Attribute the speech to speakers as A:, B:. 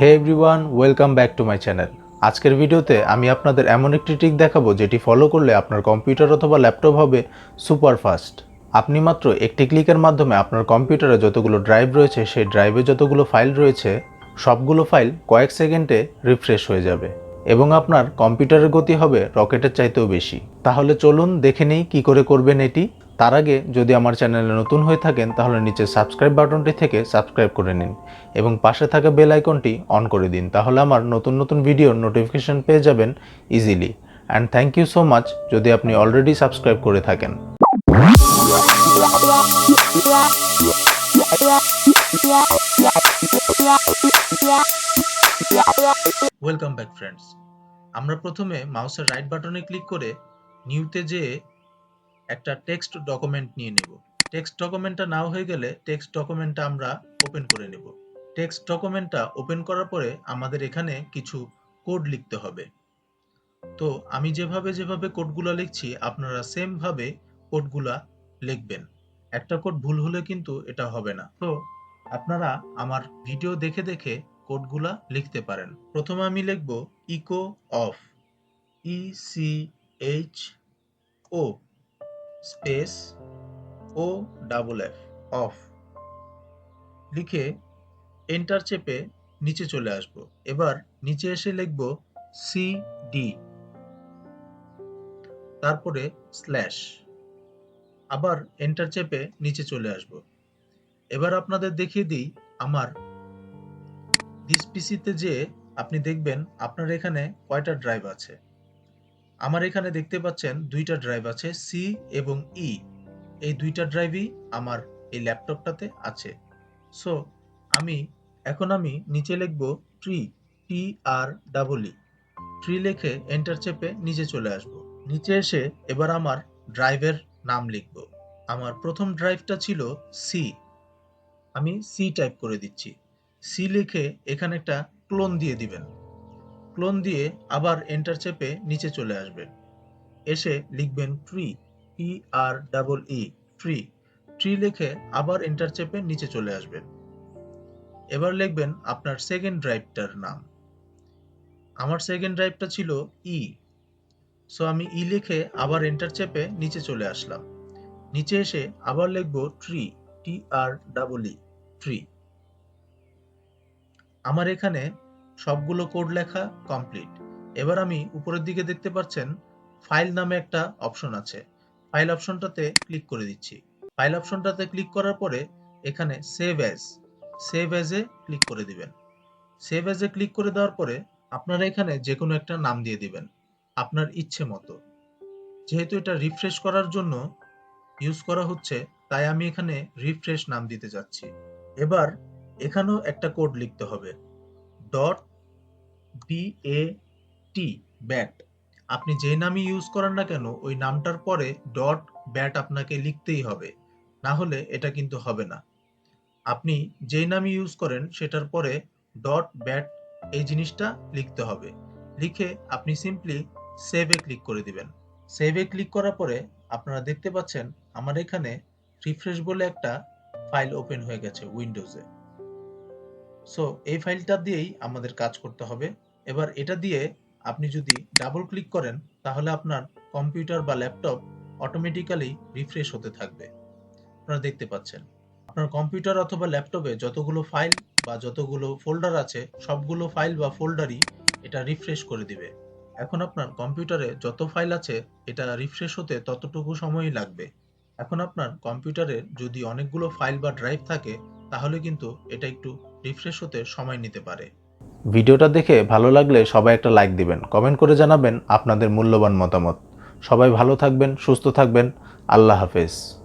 A: Hey everyone welcome back to my channel আজকের ভিডিওতে আমি আপনাদের এমন একটি ট্রিক দেখাবো যেটি ফলো করলে আপনার কম্পিউটার অথবা ল্যাপটপ হবে সুপার ফাস্ট আপনি মাত্র একটি ক্লিকের মাধ্যমে আপনার কম্পিউটারে যতগুলো ড্রাইভ রয়েছে, সেই ড্রাইভে যতগুলো ফাইল রয়েছে, সবগুলো ফাইল কয়েক সেকেন্ডে রিফ্রেশ হয়ে যাবে এবং আপনার কম্পিউটারের গতি হবে রকেটের চাইতেও বেশি। তাহলে চলুন দেখে নিই কী করে করবেন এটি। তার আগে যদি আমার চ্যানেলে নতুন হয়ে থাকেন, তাহলে নিচে সাবস্ক্রাইব বাটনটি থেকে সাবস্ক্রাইব করে নিন এবং পাশে থাকা বেল আইকনটি অন করে দিন, তাহলে আমার নতুন নতুন ভিডিওর নোটিফিকেশন পেয়ে যাবেন easily and thank you so much যদি আপনি অলরেডি সাবস্ক্রাইব করে থাকেন। ওয়েলকাম ব্যাক ফ্রেন্ডস আমরা প্রথমে মাউসের রাইট বাটনে ক্লিক করে নিউতে যেয়ে একটা টেক্সট ডকুমেন্ট নিয়ে নেব। টেক্সট ডকুমেন্টটা নাও হয়ে গেলে টেক্সট ডকুমেন্টটা আমরা ওপেন করে নেব। টেক্সট ডকুমেন্টটা ওপেন করার পরে আমাদের এখানে কিছু কোড লিখতে হবে। তো আমি যেভাবে যেভাবে কোডগুলো লিখছি, আপনারা সেম ভাবে কোডগুলা লিখবেন। একটা কোড ভুল হলে কিন্তু এটা হবে না। তো আপনারা আমার ভিডিও দেখে দেখে কোডগুলা লিখতে পারেন। প্রথমে আমি লিখব echo off E C H O space O double F, off. লিখে এন্টার চেপে নিচে চলে আসব। এবার নিচে এসে লিখব সি ডি তারপরে স্ল্যাশ। আবার এন্টার চেপে নিচে চলে আসব। এবার আপনাদের দেখিয়ে দিই আমার দিস পিসিতে যে আপনি দেখবেন আপনার এখানে কয়টা ড্রাইভ আছে। আমার এখানে দেখতে পাচ্ছেন দুইটা ড্রাইভ আছে সি এবং ই এই দুইটা ড্রাইভই আমার এই ল্যাপটপটাতে আছে। সো আমি, এখন আমি নিচে লিখব tree T R double E tree লিখে এন্টার চেপে নিচে চলে আসব। নিচে এসে এবার আমার ড্রাইভের নাম লিখব। আমার প্রথম ড্রাইভটা ছিল সি আমি সি টাইপ করে দিচ্ছি। সি লিখে এখানে একটা ক্লোন দিয়ে দিবেন। ক্লোন দিয়ে আবার এন্টার চেপে নিচে চলে আসবেন এসে লিখবেন tree T R double E tree tree লিখে আবার এন্টার চেপে নিচে চলে আসবেন এবার লিখবেন আপনার সেকেন্ড ড্রাইভটার নাম। আমার সেকেন্ড ড্রাইভটা ছিল ই সো আমি ই লিখে আবার এন্টার চেপে নিচে চলে আসলাম। নিচে এসে আবার লিখব tree T R double E tree আমার এখানে সবগুলো কোড লেখা কমপ্লিট এবার আমি উপরের দিকে দেখতে পাচ্ছেন ফাইল নামে একটা অপশন আছে। ফাইল অপশনটাতে ক্লিক করে দিচ্ছি। ফাইল অপশনটাতে ক্লিক করার পরে এখানে সেভ অ্যাজ সেভ অ্যাজে ক্লিক করে দিবেন। সেভ অ্যাজে ক্লিক করে দেওয়ার পরে আপনারা এখানে যে কোনো একটা নাম দিয়ে দিবেন, আপনার ইচ্ছে মতো। যেহেতু এটা রিফ্রেশ করার জন্য ইউজ করা হচ্ছে, তাই আমি এখানে রিফ্রেশ নাম দিতে যাচ্ছি। এবার এখানেও একটা কোড লিখতে হবে। Dot B A T bat আপনি যে নামই ইউজ করেন না কেন, ওই নামটার পরে ডট ব্যাট আপনাকে লিখতেই হবে। না হলে এটা কিন্তু হবে না। আপনি যেই নামই ইউজ করেন, সেটার পরে ডট ব্যাট এই জিনিসটা লিখতে হবে। লিখে আপনি সিম্পলি সেভে ক্লিক করে দিবেন। সেভে ক্লিক করার পরে আপনারা দেখতে পাচ্ছেন, আমার এখানে রিফ্রেশ বলে একটা ফাইল ওপেন হয়ে গেছে উইন্ডোজে সো এই ফাইলটা দিয়েই আমাদের কাজ করতে হবে। এবার এটা দিয়ে আপনি যদি ডাবল ক্লিক করেন, তাহলে আপনার কম্পিউটার বা ল্যাপটপ অটোমেটিক্যালি রিফ্রেশ হতে থাকবে। আপনারা দেখতে পাচ্ছেন। আপনার কম্পিউটার অথবা ল্যাপটপে যতগুলো ফাইল বা যতগুলো ফোল্ডার আছে, সবগুলো ফাইল বা ফোল্ডারই এটা রিফ্রেশ করে দিবে। এখন আপনার কম্পিউটারে যত ফাইল আছে, এটা রিফ্রেশ হতে ততটুকু সময়ই লাগবে। এখন আপনার কম্পিউটারে যদি অনেকগুলো ফাইল বা ড্রাইভ থাকে তাহলে কিন্তু এটা একটু রিফ্রেশ হতে সময় নিতে পারে। ভিডিওটা দেখে ভালো লাগলে সবাই একটা লাইক দিবেন কমেন্ট করে জানাবেন আপনাদের মূল্যবান মতামত। সবাই ভালো থাকবেন, সুস্থ থাকবেন, আল্লাহ হাফেজ।